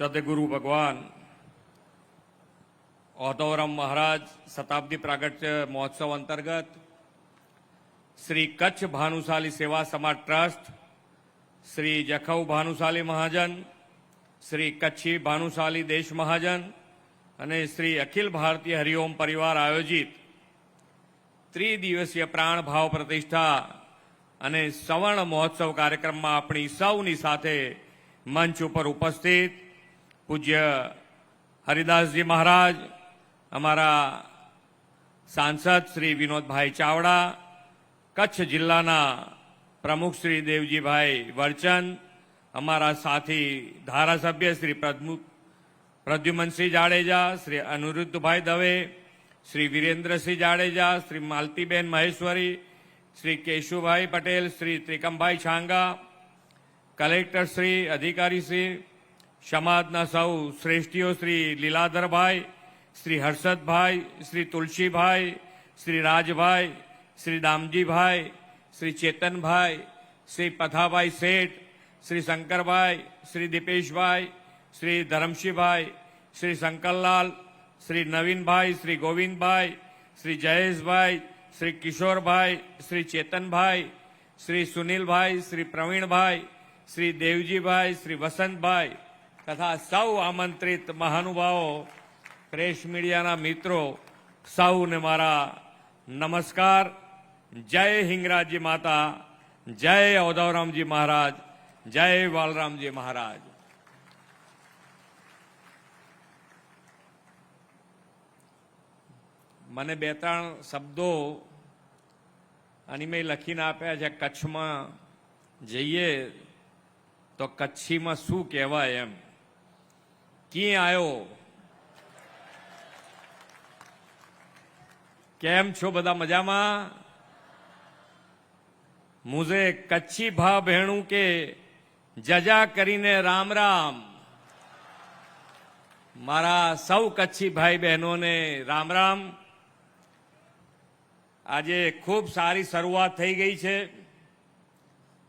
સદગુરુ ભગવાન ઓધોરમ મહારાજ શતાબ્દી પ્રાગટ્ય મહોત્સવ અંતર્ગત શ્રી કચ્છ ભાનુશાલી સેવા સમાજ ટ્રસ્ટ, શ્રી જખૌ ભાનુશાલી મહાજન, શ્રી કચ્છી ભાનુશાલી દેશ મહાજન અને શ્રી અખિલ ભારતીય હરિઓમ પરિવાર આયોજિત ત્રિદિવસીય પ્રાણ ભાવ પ્રતિષ્ઠા અને સવર્ણ મહોત્સવ કાર્યક્રમમાં આપણી સૌની સાથે મંચ ઉપર ઉપસ્થિત પૂજ્ય હરિદાસજી મહારાજ અમારા સાંસદ શ્રી વિનોદભાઈ ચાવડા કચ્છ જિલ્લાના પ્રમુખ શ્રી દેવજીભાઈ વરચંદ અમારા સાથી ધારાસભ્ય શ્રી પ્રદમુ- પ્રદ્યુમનસિંહ જાડેજા શ્રી અનિરુદ્ધભાઈ દવે શ્રી વિરેન્દ્રસિંહ જાડેજા શ્રી માલતીબેન મહેશ્વરી શ્રી કેશુભાઈ પટેલ શ્રી ત્રિકમભાઈ છાંગા કલેક્ટર શ્રી અધિકારી શ્રી સમાજના સૌ શ્રેષ્ઠીઓ શ્રી લીલાધરભાઈ શ્રી હર્ષદભાઈ શ્રી તુલસીભાઈ શ્રી રાજભાઈ શ્રી દામજીભાઈ શ્રી ચેતનભાઈ શ્રી પથાભાઈ શેઠ શ્રી શંકરભાઈ શ્રી દીપેશભાઈ શ્રી ધરમશીભાઈ શ્રી શંકરલાલ શ્રી નવીનભાઈ શ્રી ગોવિંદભાઈ શ્રી જયેશભાઈ શ્રી કિશોરભાઈ શ્રી ચેતનભાઈ શ્રી સુનિલભાઈ શ્રી પ્રવીણભાઈ શ્રી દેવજીભાઈ શ્રી વસંતભાઈ તથા સૌ આમંત્રિત મહાનુભાવો પ્રેસ મીડિયાના મિત્રો, સૌને મારા નમસ્કાર. જય હિંગરાજી માતા, જય ઔદવરામજી મહારાજ, જય વાલરામજી મહારાજ. મને બે ત્રણ શબ્દો અનિમય લખીને આપ્યા છે, કચ્છમાં જઈએ તો કચ્છીમાં શું કહેવાય એમ. ક્યાં આવ્યો કેમ છો બધા મજામાં? મુજે કચ્છી ભા ભેણું કે જજા કરીને રામ રામ? મારા સૌ કચ્છી ભાઈ બહેનોને રામ રામ. આજે ખૂબ સારી શરૂઆત થઈ ગઈ છે.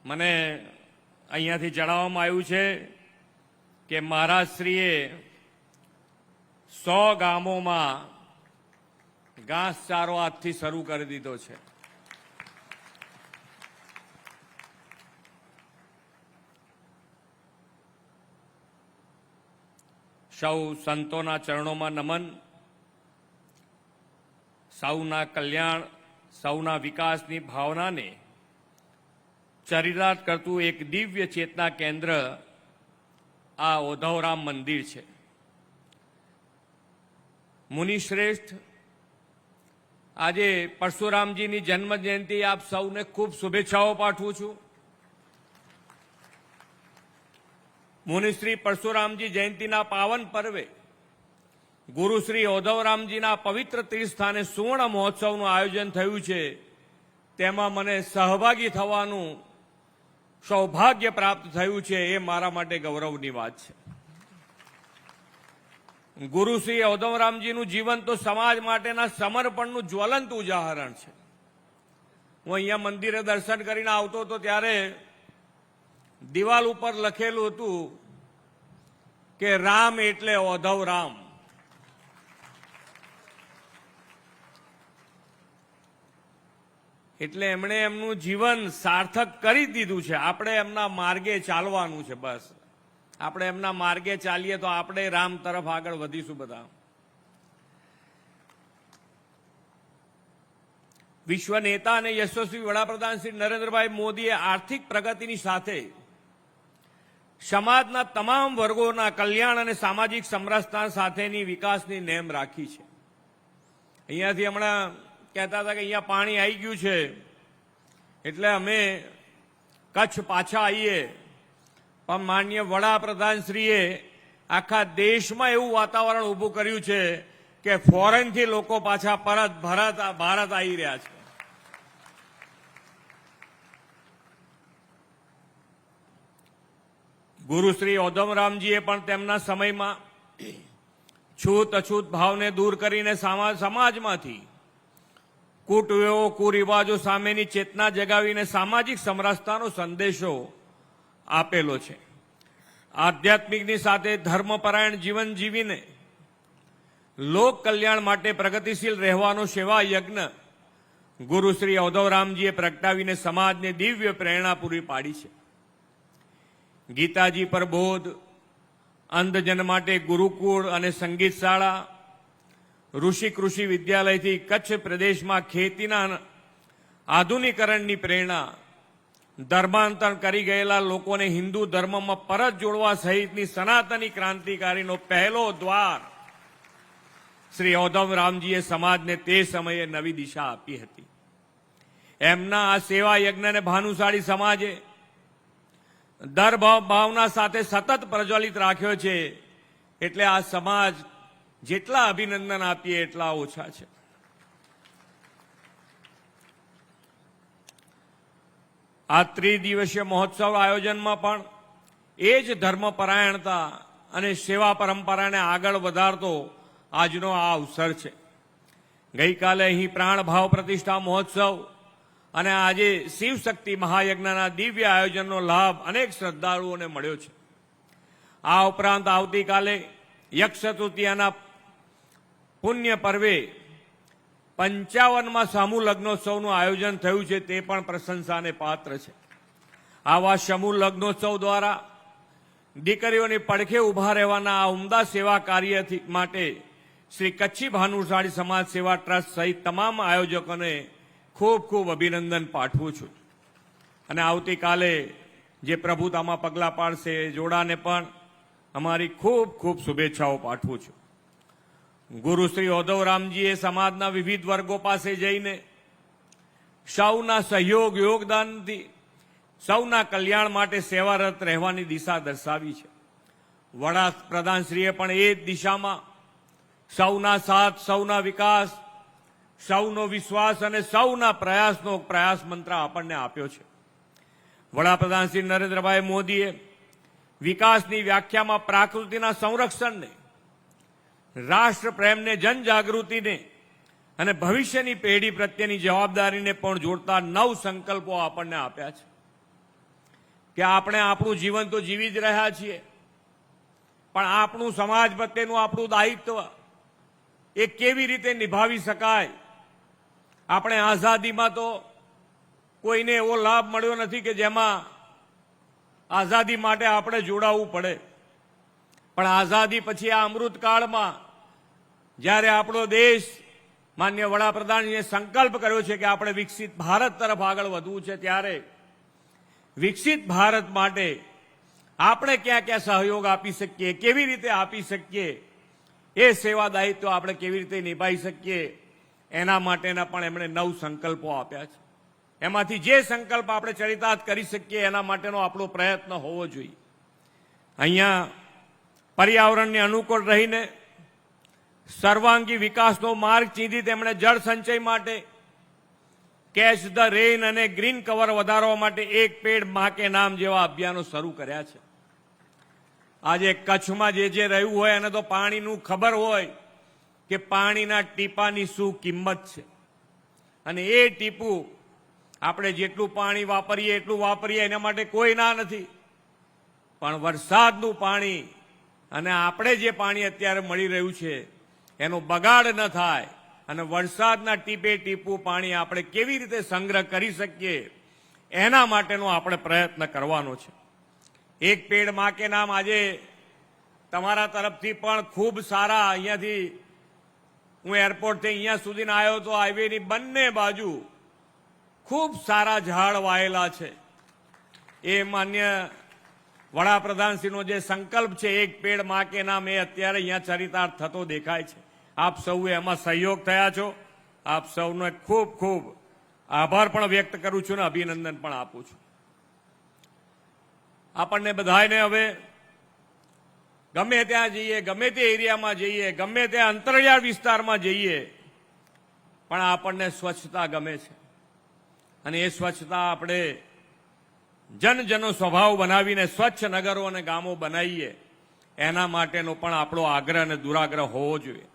મને અહીંયાથી જણાવવામાં આવ્યું છે. કે મહારાજશ્રીએ સો ગામોમાં ઘાસચારો આજથી શરૂ કરી દીધો છે. સૌ સંતોના ચરણોમાં નમન. સૌના કલ્યાણ, સૌના વિકાસની ભાવનાને ચરિતાર્થ કરતું એક દિવ્ય ચેતના કેન્દ્ર આ ઓધવરામ મંદિર છે. મુનિશ્રેષ્ઠ, આજે પરશુરામજીની જન્મ જયંતિ આપ સૌને ખૂબ શુભેચ્છાઓ પાઠવું છું. મુનિશ્રી પરશુરામજી જયંતિના પાવન પર્વે ગુરુશ્રી ઓધવરામજીના પવિત્ર તીર્થસ્થાને સુવર્ણ મહોત્સવનું આયોજન થયું છે. તેમાં મને સહભાગી થવાનું સૌભાગ્ય પ્રાપ્ત થયું છે એ મારા માટે ગૌરવની વાત છે. ગુરુ શ્રી ઔદમરામજીનું જીવન તો સમાજ માટેના સમર્પણનું જ્વલંત ઉદાહરણ છે. હું અહીંયા મંદિરે દર્શન કરીને આવતો હતો ત્યારે દિવાલ ઉપર લખેલું હતું કે રામ એટલે ઓધવ રામ એટલે એમણે એમનું જીવન સાર્થક કરી દીધું છે. આપણે એમના માર્ગે ચાલવાનું છે બસ. આપણે એમના માર્ગે ચાલીએ તો આપણે રામ તરફ આગળ વધીશું બધા. વિશ્વ નેતા અને યશસ્વી વડાપ્રધાન શ્રી નરેન્દ્રભાઈ મોદીએ આર્થિક પ્રગતિની સાથે સમાજના તમામ વર્ગોના કલ્યાણ અને સામાજિક સમરસતા સાથેની વિકાસની નેમ રાખી છે. અહીંયાથી હમણાં કહેતા હતા કે અહીંયા પાણી આવી ગયું છે. એટલે અમે કચ્છ પાછા આવીએ. પણ માન્ય વડાપ્રધાનશ્રીએ આખા દેશમાં એવું વાતાવરણ ઊભું કર્યું છે કે ફોરેનથી લોકો પાછા પરત ભારત ભારત આવી રહ્યા છે. ગુરુ શ્રી ઓધમરામજીએ પણ તેમના સમયમાં છૂત અછૂત ભાવને દૂર કરીને સમાજમાંથી કુટવ્યવો કુરિવાજો સામેની ચેતના જગાવીને સામાજિક સમરસતાનો સંદેશો આપેલો છે. આધ્યાત્મિકની સાથે ધર્મપરાયણ જીવન જીવીને લોક કલ્યાણ માટે પ્રગતિશીલ રહેવાનો સેવા યજ્ઞ ગુરુ શ્રી ઔધવરામજીએ પ્રગટાવીને સમાજને દિવ્ય પ્રેરણા પૂરી પાડી છે. ગીતાજી પર બોધ, અંધજન માટે ગુરુકુળ અને સંગીત શાળા ઋષિ કૃષિ વિદ્યાલયથી કચ્છ પ્રદેશમાં ખેતીના આધુનિકરણની પ્રેરણા, ધર્માંતર કરી ગયેલા લોકોને હિન્દુ ધર્મમાં પરત જોડવા સહિતની સનાતની ક્રાંતિકારીનો પહેલો દ્વાર શ્રી ઔધમ રામજીએ સમાજને તે સમયે નવી દિશા આપી હતી. એમના આ સેવા યજ્ઞને ભાનુશાળી સમાજે દર ભાવ- ભાવના સાથે સતત પ્રજ્વલિત રાખ્યો છે, એટલે આ સમાજ જેટલા અભિનંદન આપીએ એટલા ઓછા છે. આ ત્રિદિવસીય મહોત્સવ આયોજનમાં પણ એ જ ધર્મપરાયણતા અને સેવા પરંપરાને આગળ વધારતો આજનો આ અવસર છે. ગઈકાલે અહીં પ્રાણભાવ પ્રતિષ્ઠા મહોત્સવ અને આજે શિવ શક્તિ મહાયજ્ઞના દિવ્ય આયોજનનો લાભ અનેક શ્રદ્ધાળુઓને મળ્યો છે. આ ઉપરાંત આવતીકાલે યક્ષ તૃતીયાના પુણ્ય પર્વે. પંચાવનમાં સમૂહ લગ્નોત્સવનું આયોજન થયું છે તે પણ પ્રશંસાને પાત્ર છે. આવા સમૂહ લગ્નોત્સવ દ્વારા દીકરીઓની પડખે ઊભા રહેવાના આ ઉમદા સેવા કાર્યથી માટે શ્રી કચ્છી ભાનુશાળી સમાજ સેવા ટ્રસ્ટ સહિત તમામ આયોજકોને ખૂબ ખૂબ અભિનંદન પાઠવું છું. અને આવતીકાલે જે પ્રભુતામાં પગલાં પાડશે જોડાને પણ અમારી ખૂબ ખૂબ શુભેચ્છાઓ પાઠવું છું. ગુરુ શ્રી ઓધવરામજીએ સમાજના વિવિધ વર્ગો પાસે જઈને સૌના સહયોગ, યોગદાનથી સૌના કલ્યાણ માટે સેવારત રહેવાની દિશા દર્શાવી છે. વડાપ્રધાનશ્રીએ પણ એ જ દિશામાં સૌના સાથ, સૌના વિકાસ, સૌનો વિશ્વાસ અને સૌના પ્રયાસનો પ્રયાસ મંત્ર આપણને આપ્યો છે. વડાપ્રધાન શ્રી નરેન્દ્રભાઈ મોદીએ વિકાસની વ્યાખ્યામાં પ્રાકૃતિના સંરક્ષણને રાષ્ટ્ર પ્રેમને જનજાગૃતિને અને ભવિષ્યની પેઢી પ્રત્યેની જવાબદારીને પણ જોડતા નવ સંકલ્પો આપણને આપ્યા છે. કે આપણે આપણું જીવન તો જીવી જ રહ્યા છીએ, પણ આપણું સમાજ પ્રત્યેનું આપણું દાયિત્વ એ કેવી રીતે નિભાવી શકાય? આપણે આઝાદીમાં તો કોઈને એવો લાભ મળ્યો નથી કે જેમાં આઝાદી માટે આપણે જોડાવવું પડે. પણ આઝાદી પછી આ અમૃતકાળમાં જ્યારે આપણો દેશ માન્ય વડાપ્રધાનજીએ સંકલ્પ કર્યો છે કે આપણે વિકસિત ભારત તરફ આગળ વધવું છે, ત્યારે વિકસિત ભારત માટે આપણે ક્યાં ક્યાં સહયોગ આપી શકીએ, કેવી રીતે આપી શકીએ, એ સેવા દાયિત્વ આપણે કેવી રીતે નિભાવી શકીએ, એના માટેના પણ એમણે નવ સંકલ્પો આપ્યા છે. એમાંથી જે સંકલ્પ આપણે ચરિતાર્થ કરી શકીએ, એના માટેનો આપણો પ્રયત્ન હોવો જોઈએ. અહીંયા પર્યાવરણને અનુકૂળ રહીને સર્વાંગી વિકાસનો માર્ગ ચીંધી તેમણે જળ સંચય માટે, કેચ ધ રેન અને ગ્રીન કવર વધારવા માટે એક પેડમાં કે નામ જેવા અભિયાનો શરૂ કર્યા છે. આજે કચ્છમાં જે જે રહ્યું હોય એને તો પાણીનું ખબર હોય કે પાણીના ટીપાની શું કિંમત છે. અને એ ટીપું આપણે જેટલું પાણી વાપરીએ એટલું વાપરીએ એના માટે કોઈ ના નથી. પણ વરસાદનું પાણી અને આપણે જે પાણી અત્યારે મળી રહ્યું છે, એનો બગાડ ન થાય અને વરસાદના ટીપે ટીપું પાણી આપણે કેવી રીતે સંગ્રહ કરી શકીએ, એના માટેનો આપણે પ્રયત્ન કરવાનો છે. એક પેડમાં કે નામ આજે તમારા તરફથી પણ ખૂબ સારા અહીંયાથી હું એરપોર્ટથી અહીંયા સુધીના આવ્યો તો હાઈવેની બંને બાજુ ખૂબ સારા ઝાડ વાયેલા છે. એ માન્ય વડાપ્રધાનશ્રીનો જે સંકલ્પ છે, એક પેડમાં કે નામ એ અત્યારે અહીંયા ચરિતાર્થ થતો દેખાય છે. આપ સૌએ એમાં સહયોગ થયા છો. આપ સૌનો ખૂબ ખૂબ આભાર પણ વ્યક્ત કરું છું અને અભિનંદન પણ આપું છું. આપણને બધાને હવે ગમે ત્યાં જઈએ, ગમે તે એરિયામાં જઈએ, ગમે તે અંતરિયાળ વિસ્તારમાં જઈએ, પણ આપણને સ્વચ્છતા ગમે છે. અને એ સ્વચ્છતા આપણે જન જનો સ્વભાવ બનાવીને સ્વચ્છ નગરો અને ગામો બનાવીએ. એના માટેનો પણ આપણો આગ્રહ અને દુરાગ્રહ હોવો જોઈએ.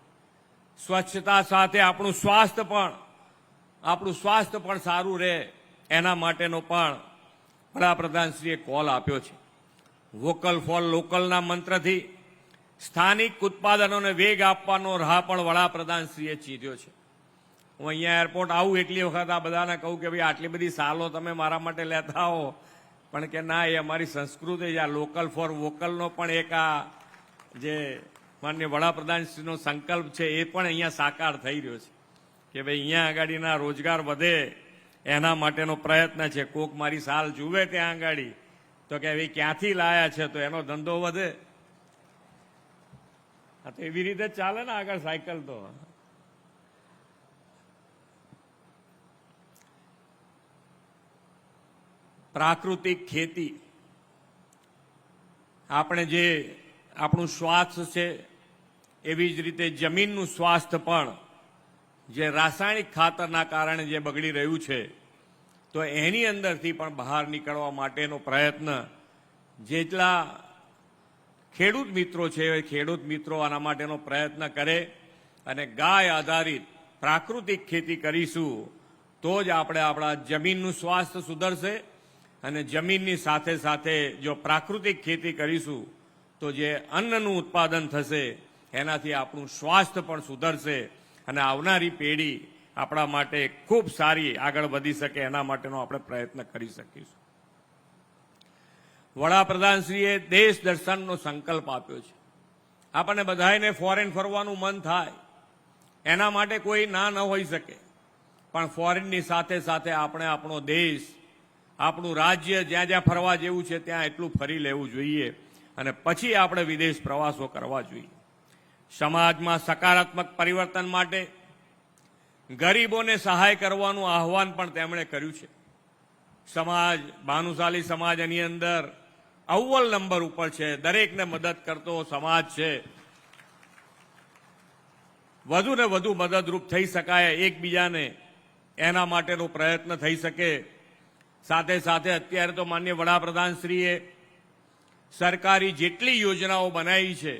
સ્વચ્છતા સાથે આપણું સ્વાસ્થ્ય પણ, આપણું સ્વાસ્થ્ય પણ સારું રહે. એના માટેનો પણ વડાપ્રધાનશ્રીએ કોલ આપ્યો છે. વોકલ ફોર લોકલના મંત્રથી સ્થાનિક ઉત્પાદનોને વેગ આપવાનો રાહ પણ વડાપ્રધાનશ્રીએ ચીધ્યો છે. હું અહીંયા એરપોર્ટ આવું એટલી વખત આ બધાને કહું કે ભાઈ આટલી બધી સાલો તમે મારા માટે લેતા આવો. પણ કે ના, એ અમારી સંસ્કૃતિ છે, આ લોકલ ફોર વોકલનો પણ એક આ જે માન્ય વડાપ્રધાનશ્રીનો સંકલ્પ છે, એ પણ અહીંયા સાકાર થઈ રહ્યો છે. કે ભાઈ, અહીંયા આગાડીના રોજગાર વધે, એના માટેનો પ્રયત્ન છે. કોક મારી સાલ જુએ ત્યાં આગાડી તો કે ભાઈ, ક્યાંથી લાયા છે? તો એનો ધંધો વધે. હા તો એવી રીતે જ ચાલે ને આગળ સાયકલ તો. પ્રાકૃતિક ખેતી. આપણે જે આપણું સ્વાસ્થ્ય છે, એવી જ રીતે જમીનનું સ્વાસ્થ્ય પણ જે રાસાયણિક ખાતરના કારણે જે બગડી રહ્યું છે, તો એની અંદરથી પણ બહાર નીકળવા માટેનો પ્રયત્ન જેટલા ખેડૂત મિત્રો છે, એ ખેડૂત મિત્રો આના માટેનો પ્રયત્ન કરે અને ગાય આધારિત પ્રાકૃતિક ખેતી કરીશું, તો જ આપણે આપણા જમીનનું સ્વાસ્થ્ય સુધરશે અને જમીનની સાથે સાથે જો પ્રાકૃતિક ખેતી કરીશું, તો જે અન્નનું ઉત્પાદન થશે, એનાથી આપણું સ્વાસ્થ્ય પણ સુધરશે અને આવનારી પેઢી આપણા માટે ખૂબ સારી આગળ વધી શકે, એના માટેનો આપણે પ્રયત્ન કરી શકીશું. વડાપ્રધાનશ્રીએ દેશ દર્શનનો સંકલ્પ આપ્યો છે. આપણને બધાને ફોરેન ફરવાનું મન થાય. એના માટે કોઈ ના ન હોઈ શકે. પણ ફોરેનની સાથે સાથે આપણે આપણો દેશ આપણું રાજ્ય જ્યાં જ્યાં ફરવા જેવું છે, ત્યાં એટલું ફરી લેવું જોઈએ અને પછી આપણે વિદેશ પ્રવાસો કરવા જોઈએ. સમાજમાં સકારાત્મક પરિવર્તન માટે ગરીબોને સહાય કરવાનું આહવાન પણ તેમણે કર્યું છે. સમાજ, ભાનુશાલી સમાજ એની અંદર અવ્વલ નંબર ઉપર છે, દરેકને મદદ કરતો સમાજ છે. વધુ ને વધુ મદદરૂપ થઈ શકાય, એકબીજાને એના માટેનો પ્રયત્ન થઈ શકે. સાથે સાથે અત્યારે તો માન્ય વડાપ્રધાનશ્રીએ સરકારી જેટલી યોજનાઓ બનાવી છે,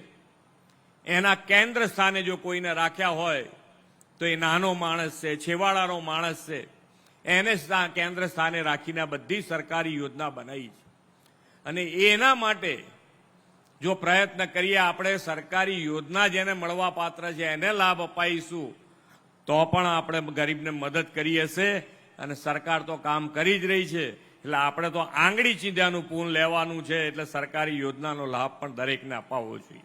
એના કેન્દ્ર સ્થાને જો કોઈને રાખ્યા હોય, તો એ નાનો માણસ છે, છેવાડાનો માણસ છે, એને કેન્દ્ર સ્થાને રાખીને બધી સરકારી યોજના બનાવી છે. અને એના માટે જો પ્રયત્ન કરીએ આપણે સરકારી યોજના જેને મળવા પાત્ર છે, એને લાભ અપાઈશું, તો પણ આપણે ગરીબને મદદ કરી હશે અને સરકાર તો કામ કરી જ રહી છે. એટલે આપણે તો આંગળી ચીંધ્યાનું પૂન લેવાનું છે. એટલે સરકારી યોજનાનો લાભ પણ દરેકને અપાવવો જોઈએ.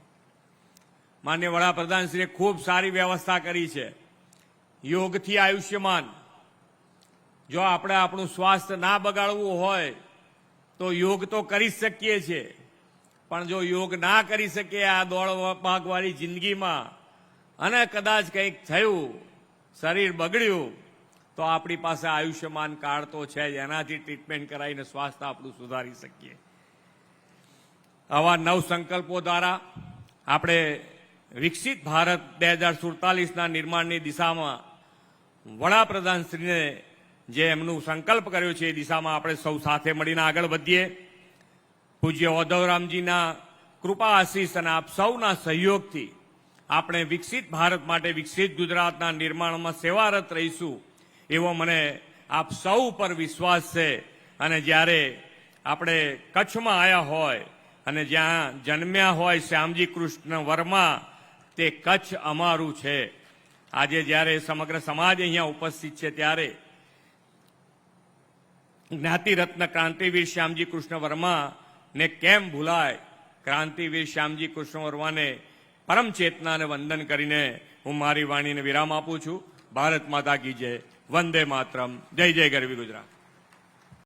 માન્ય વડાપ્રધાનશ્રીએ ખૂબ સારી વ્યવસ્થા કરી છે. યોગથી આયુષ્યમાન. જો આપણે આપણું સ્વાસ્થ્ય ના બગાડવું હોય, તો યોગ તો કરી જ શકીએ છીએ પણ જો યોગ ના કરી શકીએ આ દોડ ભાગવાળી જિંદગીમાં, અને કદાચ કંઈક થયું, શરીર બગડ્યું તો આપણી પાસે આયુષ્યમાન કાર્ડ તો છે જ. એનાથી ટ્રીટમેન્ટ કરાવીને સ્વાસ્થ્ય આપણું સુધારી શકીએ. આવા નવ સંકલ્પો દ્વારા આપણે વિકસિત ભારત બે હજાર સુડતાલીસના નિર્માણની દિશામાં વડાપ્રધાનશ્રીને જે એમનું સંકલ્પ કર્યો છે એ દિશામાં આપણે સૌ સાથે મળીને આગળ વધીએ. પૂજ્ય ઓધવરામજીના કૃપા આશીષ અને આપ સૌના સહયોગથી આપણે વિકસિત ભારત માટે વિકસિત ગુજરાતના નિર્માણમાં સેવારત રહીશું. એવો મને આપ સૌ પર વિશ્વાસ છે. અને જ્યારે આપણે કચ્છમાં આવ્યા હોય અને જ્યાં જન્મ્યા હોય શ્યામજી કૃષ્ણ વર્મા, તે કચ્છ અમારું છે. આજે જ્યારે સમગ્ર સમાજ અહીંયા ઉપસ્થિત છે, ત્યારે જ્ઞાતિરત્ન ક્રાંતિવીર શ્યામજી કૃષ્ણ વર્મા ને કેમ ભૂલાય? ક્રાંતિવીર શ્યામજી કૃષ્ણ વર્માને પરમ ચેતનાને વંદન કરીને હું મારી વાણીને વિરામ આપું છું. ભારત માતા કી જય. વંદે માતરમ. જય જય ગરવી ગુજરાત.